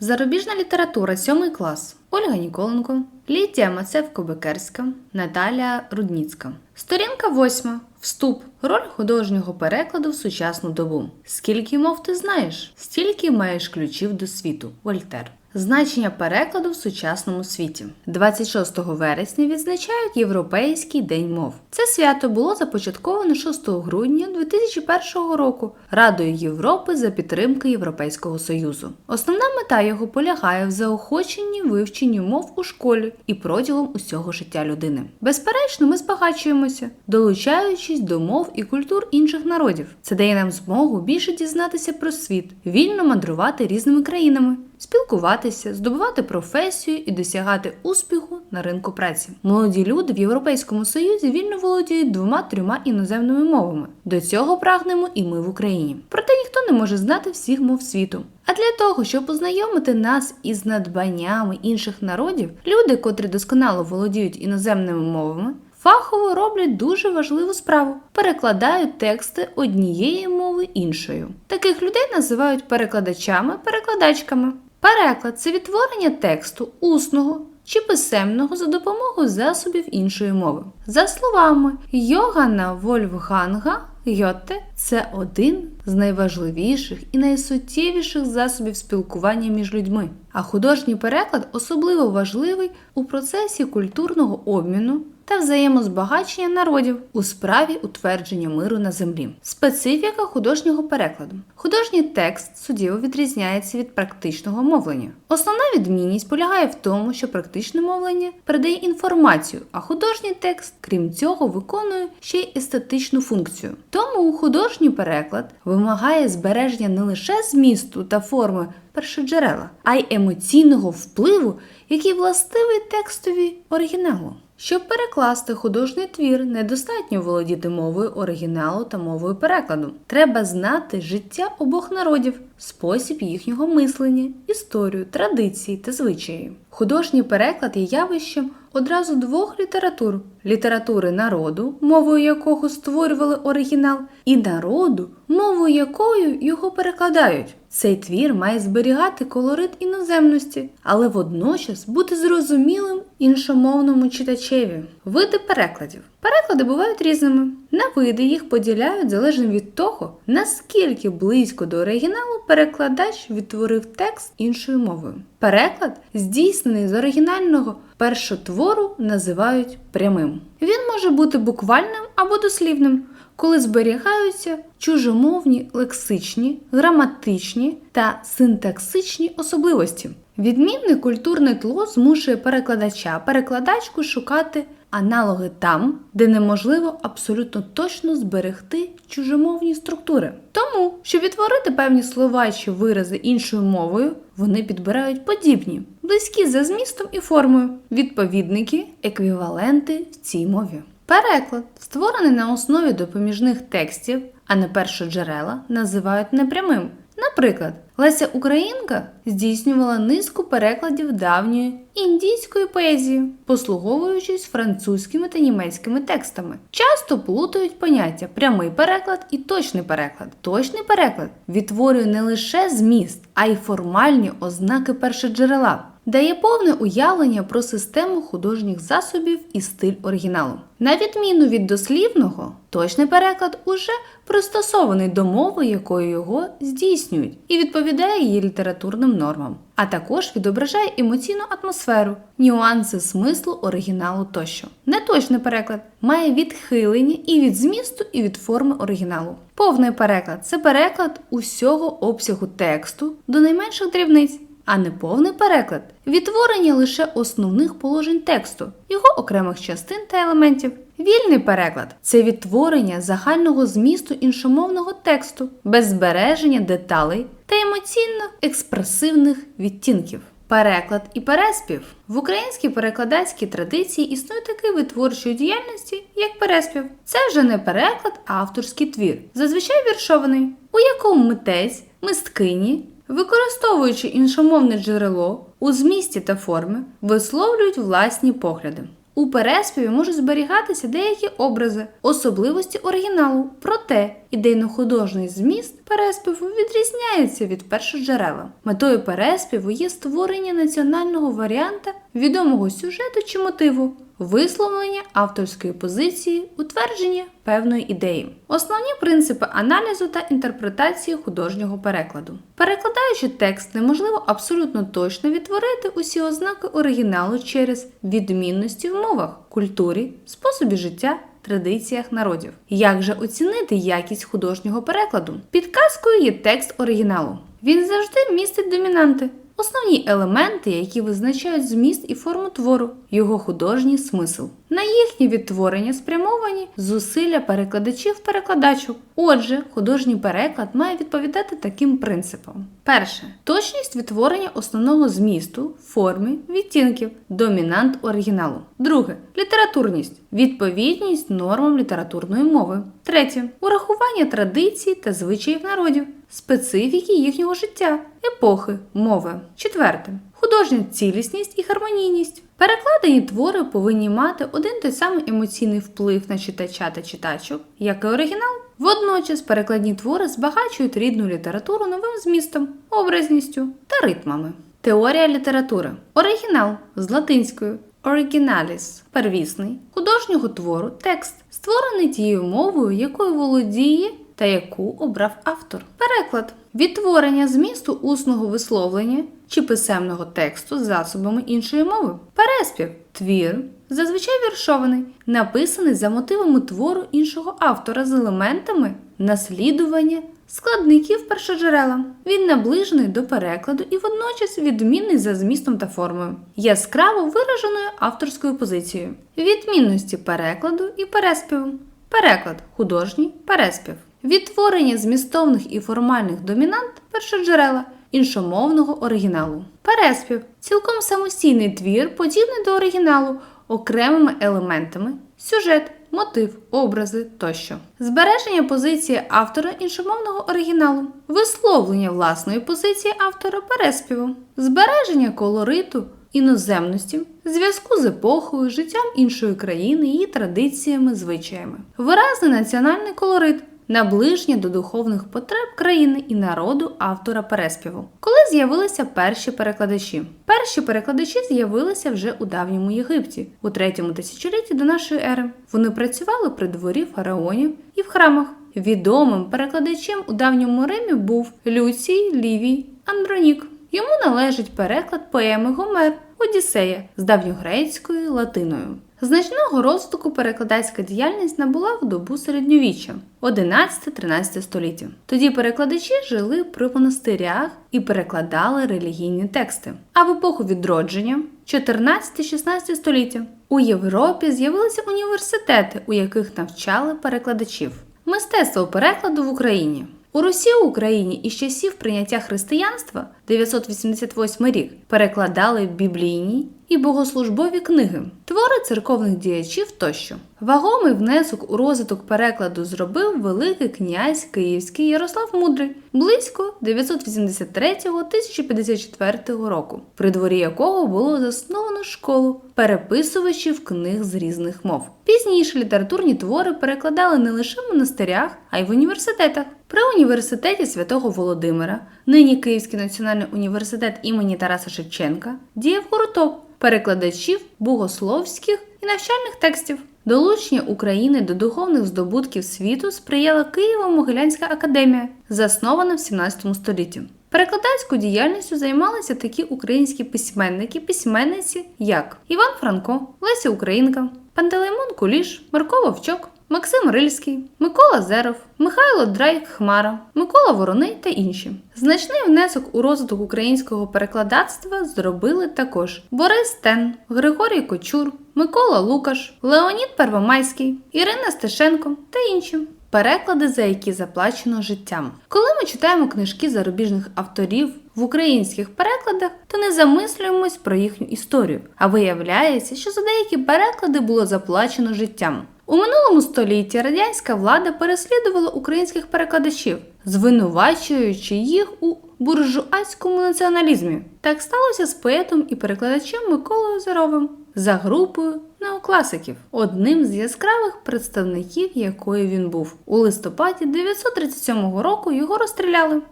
Зарубіжна література 7 клас. Ольга Ніколенко, Лідія Мацевко-Бекерська, Наталія Рудніцька. Сторінка 8. Вступ. Роль художнього перекладу в сучасну добу. Скільки мов ти знаєш? Стільки маєш ключів до світу. Вольтер. Значення перекладу в сучасному світі 26 вересня відзначають Європейський день мов. Це свято було започатковано 6 грудня 2001 року Радою Європи за підтримки Європейського Союзу. Основна мета його полягає в заохоченні вивченню мов у школі і протягом усього життя людини. Безперечно, ми збагачуємося, долучаючись до мов і культур інших народів. Це дає нам змогу більше дізнатися про світ, вільно мандрувати різними країнами спілкуватися, здобувати професію і досягати успіху на ринку праці. Молоді люди в Європейському Союзі вільно володіють двома-трьома іноземними мовами. До цього прагнемо і ми в Україні. Проте ніхто не може знати всіх мов світу. А для того, щоб познайомити нас із надбаннями інших народів, люди, котрі досконало володіють іноземними мовами, фахово роблять дуже важливу справу перекладають тексти однієї мови іншою. Таких людей називають перекладачами-перекладачками. Переклад це відтворення тексту усного чи писемного за допомогою засобів іншої мови. За словами Йогана Вольфганга Йотте, це один з найважливіших і найсуттєвіших засобів спілкування між людьми. А художній переклад особливо важливий у процесі культурного обміну та взаємозбагачення народів у справі утвердження миру на землі. Специфіка художнього перекладу. Художній текст суттєво відрізняється від практичного мовлення. Основна відмінність полягає в тому, що практичне мовлення передає інформацію, а художній текст, крім цього, виконує ще й естетичну функцію. Тому художній переклад вимагає збереження не лише змісту та форми першоджерела, а й емоційного впливу, який властивий текстові оригіналу. Щоб перекласти художній твір, недостатньо володіти мовою оригіналу та мовою перекладу. Треба знати життя обох народів, спосіб їхнього мислення, історію, традиції та звичаї. Художній переклад є явищем одразу двох літератур: літератури народу, мовою якого створювали оригінал, і народу, мовою якою його перекладають. Цей твір має зберігати колорит іноземності, але водночас бути зрозумілим іншомовному читачеві. Види перекладів. Переклади бувають різними. На види їх поділяють залежно від того, наскільки близько до оригіналу перекладач відтворив текст іншою мовою. Переклад, здійснений з оригінального першотвору, називають прямим. Він може бути буквальним або дослівним коли зберігаються чужомовні лексичні, граматичні та синтаксичні особливості. Відмінне культурне тло змушує перекладача, перекладачку шукати аналоги там, де неможливо абсолютно точно зберегти чужомовні структури. Тому, щоб відтворити певні слова чи вирази іншою мовою, вони підбирають подібні, близькі за змістом і формою, відповідники, еквіваленти в цій мові. Переклад, створений на основі допоміжних текстів, а не першоджерела, називають непрямим. Наприклад, Леся Українка здійснювала низку перекладів давньої індійської поезії, послуговуючись французькими та німецькими текстами. Часто плутають поняття прямий переклад і точний переклад. Точний переклад відтворює не лише зміст, а й формальні ознаки першоджерела дає повне уявлення про систему художніх засобів і стиль оригіналу. На відміну від дослівного, точний переклад уже пристосований до мови, якою його здійснюють, і відповідає її літературним нормам, а також відображає емоційну атмосферу, нюанси смислу оригіналу тощо. Неточний переклад має відхилення і від змісту, і від форми оригіналу. Повний переклад це переклад усього обсягу тексту до найменших дрібниць а не повний переклад відтворення лише основних положень тексту, його окремих частин та елементів. Вільний переклад це відтворення загального змісту іншомовного тексту без збереження деталей та емоційно-експресивних відтінків. Переклад і переспів в українській перекладацькій традиції існує такий вид творчої діяльності, як переспів. Це вже не переклад, а авторський твір, зазвичай віршований, у якому митець, мисткині використовуючи іншомовне джерело у змісті та формі, висловлюють власні погляди. У переспіві можуть зберігатися деякі образи, особливості оригіналу, проте ідейно-художній зміст переспіву відрізняється від першоджерела. Метою переспіву є створення національного варіанта відомого сюжету чи мотиву, висловлення авторської позиції, утвердження певної ідеї. Основні принципи аналізу та інтерпретації художнього перекладу. Перекладаючи текст, неможливо абсолютно точно відтворити усі ознаки оригіналу через відмінності в мовах, культурі, способі життя. Традиціях народів. Як же оцінити якість художнього перекладу? Підказкою є текст оригіналу. Він завжди містить домінанти, Основні елементи, які визначають зміст і форму твору, його художній смисл. На їхнє відтворення спрямовані зусилля перекладачів-перекладачок. Отже, художній переклад має відповідати таким принципам: перше точність відтворення основного змісту, форми, відтінків, домінант оригіналу. Друге літературність, відповідність нормам літературної мови. Третє урахування традицій та звичаїв народів специфіки їхнього життя, епохи, мови. Четверте. Художня цілісність і гармонійність. Перекладені твори повинні мати один той самий емоційний вплив на читача та читачок, як і оригінал. Водночас перекладні твори збагачують рідну літературу новим змістом, образністю та ритмами. Теорія літератури. Оригінал з латинською originalis – первісний, художнього твору текст, створений тією мовою, якою володіє та яку обрав автор. Переклад відтворення змісту усного висловлення чи писемного тексту з засобами іншої мови. Переспів твір, зазвичай віршований, написаний за мотивами твору іншого автора з елементами наслідування. Складників першоджерела. Він наближений до перекладу і водночас відмінний за змістом та формою, яскраво вираженою авторською позицією, відмінності перекладу і переспіву. Переклад художній переспів відтворення змістовних і формальних домінант першоджерела іншомовного оригіналу. Переспів цілком самостійний твір, подібний до оригіналу, окремими елементами, сюжет, мотив, образи тощо. Збереження позиції автора іншомовного оригіналу, висловлення власної позиції автора переспіву, збереження колориту. Іноземності, зв'язку з епохою, життям іншої країни, її традиціями, звичаями, виразний національний колорит, наближення до духовних потреб країни і народу автора переспіву. Коли з'явилися перші перекладачі? Перші перекладачі з'явилися вже у давньому Єгипті, у третьому тисячолітті до нашої ери. Вони працювали при дворі фараонів і в храмах. Відомим перекладачем у давньому Римі був Люцій Лівій Андронік. Йому належить переклад поеми Гомер Одіссея з давньогрецькою латиною. Значного розвитку перекладацька діяльність набула в добу середньовіччя 11-13 століття. Тоді перекладачі жили при монастирях і перекладали релігійні тексти. А в епоху відродження 14-16 століття у Європі з'явилися університети, у яких навчали перекладачів. Мистецтво перекладу в Україні. У Русі Україні із часів прийняття християнства 988 рік перекладали біблійні і богослужбові книги, твори церковних діячів тощо. Вагомий внесок у розвиток перекладу зробив Великий князь Київський Ярослав Мудрий близько 983-1054 року, при дворі якого було засновано школу переписувачів книг з різних мов. Пізніше літературні твори перекладали не лише в монастирях, а й в університетах. При університеті святого Володимира, нині Київський національний університет імені Тараса Шевченка, діяв гурток перекладачів богословських і навчальних текстів. Долучення України до духовних здобутків світу сприяла Києво-Могилянська академія, заснована в 17 столітті. Перекладацькою діяльністю займалися такі українські письменники, письменниці, як Іван Франко, Леся Українка, Пантелеймон Куліш, Марко Вовчок, Максим Рильський, Микола Зеров, Михайло Драйк Хмара, Микола Вороний та інші. Значний внесок у розвиток українського перекладацтва зробили також Борис Тен, Григорій Кочур, Микола Лукаш, Леонід Первомайський, Ірина Стешенко та інші. Переклади, за які заплачено життям. Коли ми читаємо книжки зарубіжних авторів в українських перекладах, то не замислюємось про їхню історію, а виявляється, що за деякі переклади було заплачено життям. У минулому столітті радянська влада переслідувала українських перекладачів, звинувачуючи їх у буржуазькому націоналізмі. Так сталося з поетом і перекладачем Миколою Заровим за групою неокласиків, одним з яскравих представників якої він був. У листопаді 937 року його розстріляли.